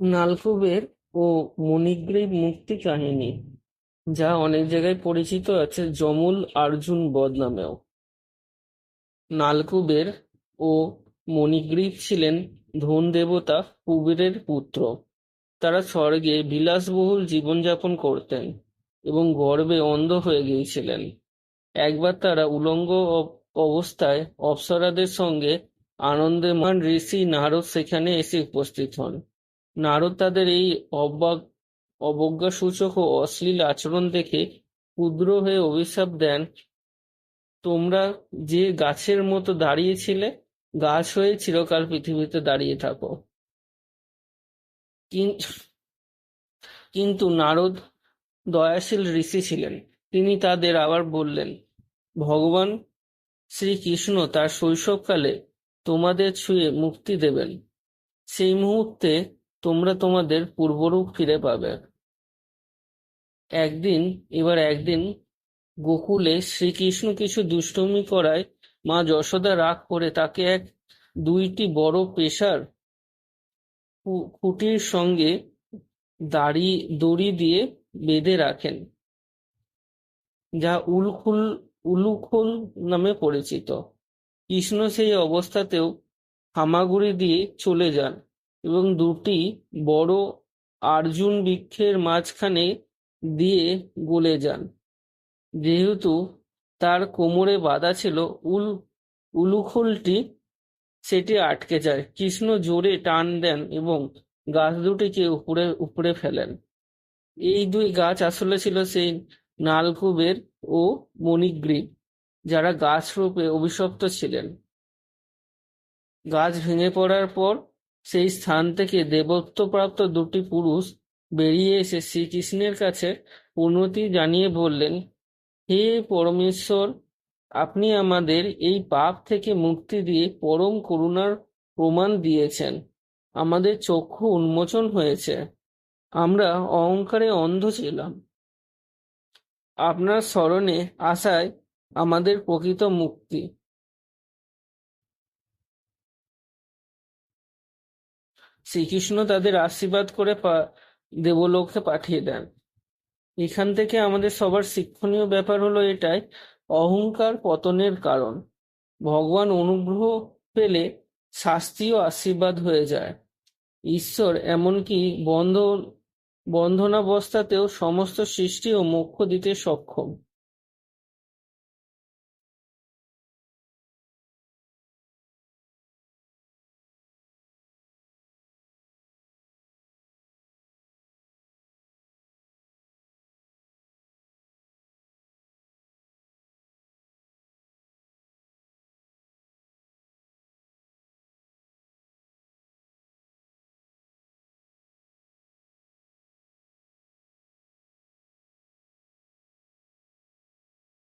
নালকুবের ও মণিগ্রীব মুক্তি কাহিনী, যা অনেক জায়গায় পরিচিত আছে যমুল আর্জুন বধ নামেও। নালকুবের ও মণিগ্রীব ছিলেন ধন দেবতা কুবেরের পুত্র। তারা স্বর্গে বিলাসবহুল জীবনযাপন করতেন এবং গর্বে অন্ধ হয়ে গিয়েছিলেন। একবার তারা উলঙ্গ অবস্থায় অপ্সরাদের সঙ্গে আনন্দে মহান ঋষি নারদ সেখানে এসে উপস্থিত হন। নারদ তাদের এই অবজ্ঞাসূচক ও অশ্লীল আচরণ দেখে ক্ষুব্ধ হয়ে অভিশাপ দেন, তোমরা যে গাছের মতো দাঁড়িয়ে ছিলে, গাছ হয়ে চিরকাল পৃথিবীতে দাঁড়িয়ে থাকো। কিন্তু নারদ দয়াশীল ঋষি ছিলেন। তিনি তাদের আবার বললেন, ভগবান শ্রীকৃষ্ণ তাঁর শৈশবকালে তোমাদের ছুঁয়ে মুক্তি দেবেন। সেই মুহূর্তে তোমরা তোমাদের পূর্বরূপ ফিরে পাবে। একদিন এবার একদিন গোকুলে শ্রীকৃষ্ণ কিছু দুষ্টুমি করায় মা যশোদা রাগ করে তাকে এক দুইটি বড় পেশার খুঁটির সঙ্গে দাড়ি দড়ি দিয়ে বেঁধে রাখেন, যা উলখুল উলুখুল নামে পরিচিত। কৃষ্ণ সেই অবস্থাতেও হামাগুড়ি দিয়ে চলে যান এবং দুটি বড় আর্জুন বৃক্ষের মাঝখানে দিয়ে গলে যান। যেহেতু তার কোমরে বাঁধা ছিল উল উলুখুলটি, সেটি আটকে যায়। কৃষ্ণ জোরে টান দেন এবং গাছ দুটিকে উপড়ে উপড়ে ফেলেন। এই দুই গাছ আসলে ছিল সেই নালকুবের ও মণিগ্রীব, যারা গাছরূপে অভিশপ্ত ছিলেন। গাছ ভেঙে পড়ার পর সেই স্থান থেকে দেবত্বপ্রাপ্ত দুটি পুরুষ বেরিয়ে এসে শ্রীকৃষ্ণের কাছে প্রণতি জানিয়ে বললেন, হে পরমেশ্বর, আপনি আমাদের এই পাপ থেকে মুক্তি দিয়ে পরম করুণার প্রমাণ দিয়েছেন। আমাদের চক্ষু উন্মোচন হয়েছে। আমরা অহংকারে অন্ধ ছিলাম। আপনার স্মরণে আসায় আমাদের প্রকৃত মুক্তি। শ্রীকৃষ্ণ তাদের আশীর্বাদ করে দেবলোকে পাঠিয়ে দেন। এখান থেকে আমাদের সবার শিক্ষণীয় ব্যাপার হলো এটাই, অহংকার পতনের কারণ। ভগবান অনুগ্রহ পেলে শাস্তিও আশীর্বাদ হয়ে যায়। ঈশ্বর এমনকি বন্ধ বন্ধনাবস্থাতেও সমস্ত সৃষ্টি ও মোক্ষ দিতে সক্ষম।